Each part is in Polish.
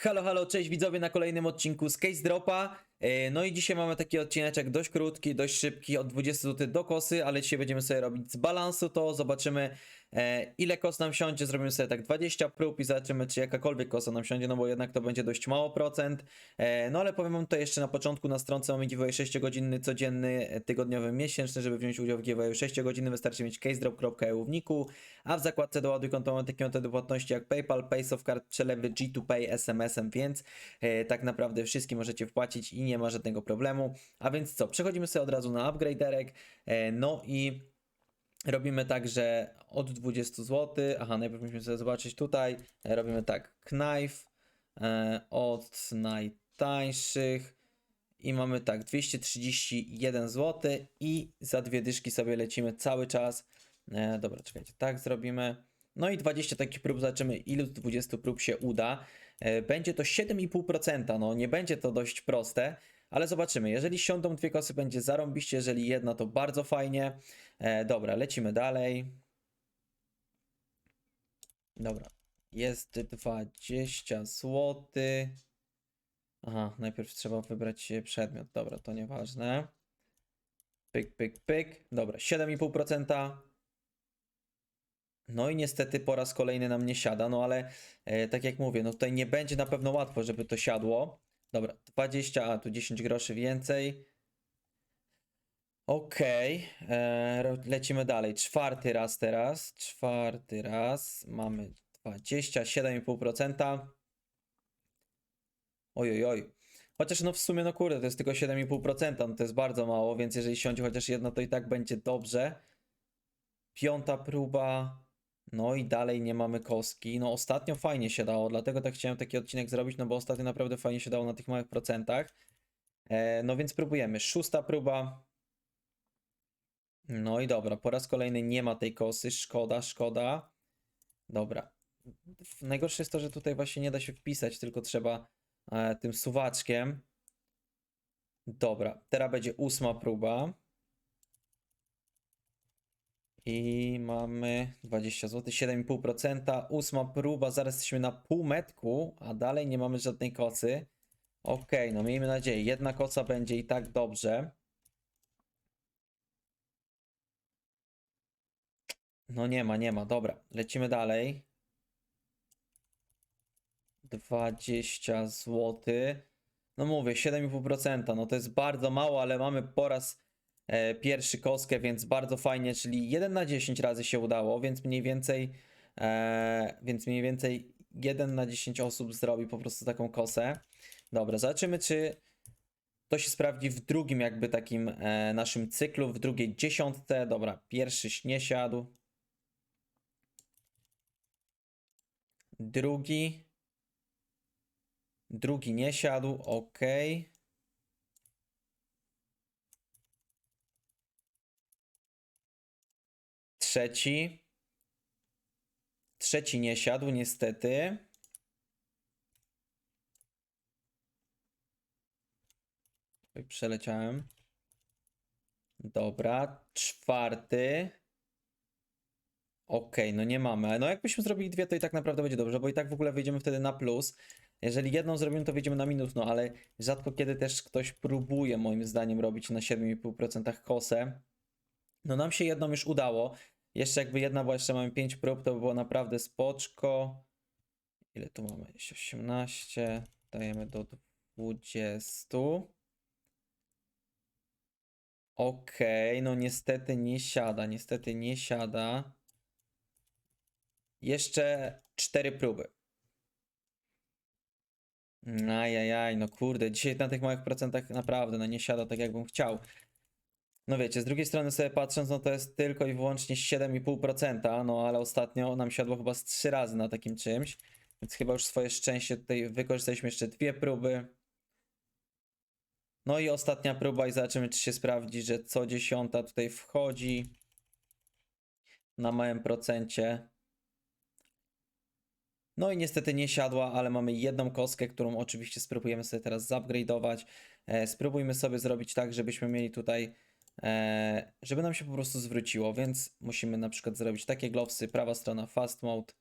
Halo, halo, cześć widzowie na kolejnym odcinku z Case Dropa. E, No i dzisiaj mamy taki odcineczek dość krótki, dość szybki, od 20 zł do kosy, ale dzisiaj będziemy sobie robić z balansu to, zobaczymy e, ile kos nam siądzie, zrobimy sobie tak 20 prób i zobaczymy czy jakakolwiek kosa nam siądzie, no bo jednak to będzie dość mało procent. E, No ale powiem wam to jeszcze na początku, na stronce mamy giveaway 6-godzinny, codzienny, tygodniowy, miesięczny, żeby wziąć udział w giveawayu 6 godziny wystarczy mieć casedrop.eu w niku, a w zakładce doładuj konto mamy takie metody płatności jak PayPal, PaySoftCard, przelewy G2Pay, SMS-em, więc tak naprawdę wszystkie możecie wpłacić i nie ma żadnego problemu. A więc co, przechodzimy sobie od razu na upgraderek, e, no i robimy tak, że od 20 zł, aha, najpierw musimy sobie zobaczyć tutaj, e, robimy tak, knife od najtańszych i mamy tak 231 zł i za dwie dyszki sobie lecimy cały czas. E, dobra, czekajcie, tak zrobimy. No i 20 takich prób, zobaczymy ilu z 20 prób się uda. E, będzie to 7,5%, no nie będzie to dość proste, ale zobaczymy. Jeżeli siądą dwie kosy, będzie zarąbiście, jeżeli jedna, to bardzo fajnie. E, dobra, lecimy dalej. Dobra, jest 20 zł. Aha, najpierw trzeba wybrać przedmiot. Dobra, to nieważne. Pyk, pyk, pyk. Dobra, 7,5%. No i niestety po raz kolejny nam nie siada, no ale e, tak jak mówię, no tutaj nie będzie na pewno łatwo, żeby to siadło. Dobra, 20, a tu 10 groszy więcej. Okej, e, ro- lecimy dalej. Czwarty raz teraz. Czwarty raz. Mamy 27,5%. Oj, oj, oj. Chociaż no w sumie, no kurde, to jest tylko 7,5%, no to jest bardzo mało, więc jeżeli siądzie chociaż jedno, to i tak będzie dobrze. Piąta próba. No i dalej nie mamy kostki. No ostatnio fajnie się dało, dlatego tak chciałem taki odcinek zrobić, no bo ostatnio naprawdę fajnie się dało na tych małych procentach. E, no więc próbujemy. Szósta próba. No i dobra, po raz kolejny nie ma tej kosy. Szkoda, szkoda. Dobra. Najgorsze jest to, że tutaj właśnie nie da się wpisać, tylko trzeba e, tym suwaczkiem. Dobra, teraz będzie ósma próba. I mamy 20 zł, 7,5%. Ósma próba, zaraz jesteśmy na półmetku, a dalej nie mamy żadnej kocy. Okej, no miejmy nadzieję. Jedna koca będzie i tak dobrze. No nie ma, nie ma. Dobra, lecimy dalej. 20 zł. No mówię, 7,5%. No to jest bardzo mało, ale mamy po raz pierwszy kostkę, więc bardzo fajnie, czyli 1 na 10 razy się udało, więc mniej więcej e, więc mniej więcej 1 na 10 osób zrobi po prostu taką kosę. Dobra, zobaczymy czy to się sprawdzi w drugim jakby takim e, naszym cyklu, w drugiej dziesiątce. Dobra, pierwszy nie siadł. Drugi. Drugi nie siadł, ok. Trzeci. Trzeci nie siadł, niestety. Oj, Przeleciałem. Dobra, czwarty. Okej, no nie mamy. No jakbyśmy zrobili dwie, to i tak naprawdę będzie dobrze, bo i tak w ogóle wyjdziemy wtedy na plus. Jeżeli jedną zrobimy, to wyjdziemy na minus, no ale rzadko kiedy też ktoś próbuje moim zdaniem robić na 7,5% kosę. No nam się jedną już udało. Jeszcze jakby jedna była, jeszcze mamy 5 prób, to by było naprawdę spoczko. Ile tu mamy? 18. Dajemy do 20. Okej, no niestety nie siada, niestety nie siada. Jeszcze cztery próby. Ajajaj, no kurde, dzisiaj na tych małych procentach naprawdę no nie siada tak jakbym chciał. No wiecie, z drugiej strony sobie patrząc, no to jest tylko i wyłącznie 7,5%, no ale ostatnio nam siadło chyba z 3 razy na takim czymś, więc chyba już swoje szczęście tutaj wykorzystaliśmy jeszcze dwie próby. No i ostatnia próba i zobaczymy, czy się sprawdzi, że co dziesiąta tutaj wchodzi na małym procencie. No i niestety nie siadła, ale mamy jedną kostkę, którą oczywiście spróbujemy sobie teraz zupgrade'ować. E, spróbujmy sobie zrobić tak, żebyśmy mieli tutaj, żeby nam się po prostu zwróciło, więc musimy na przykład zrobić takie glowsy, prawa strona fast mode.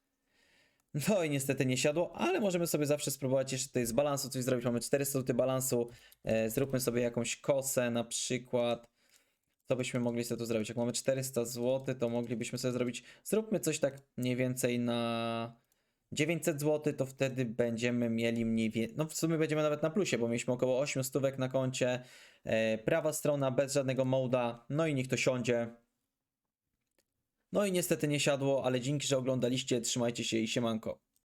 No i niestety nie siadło, ale możemy sobie zawsze spróbować jeszcze tutaj z balansu coś zrobić. Mamy 400 zł balansu, e, zróbmy sobie jakąś kosę na przykład. Co byśmy mogli sobie tu zrobić? Jak mamy 400 zł, to moglibyśmy sobie zrobić, zróbmy coś tak mniej więcej na 900 zł, to wtedy będziemy mieli mniej więcej, no w sumie będziemy nawet na plusie, bo mieliśmy około 8 stówek na koncie. E, prawa strona bez żadnego moda, no i niech to siądzie. No i niestety nie siadło, ale dzięki, że oglądaliście, trzymajcie się i siemanko.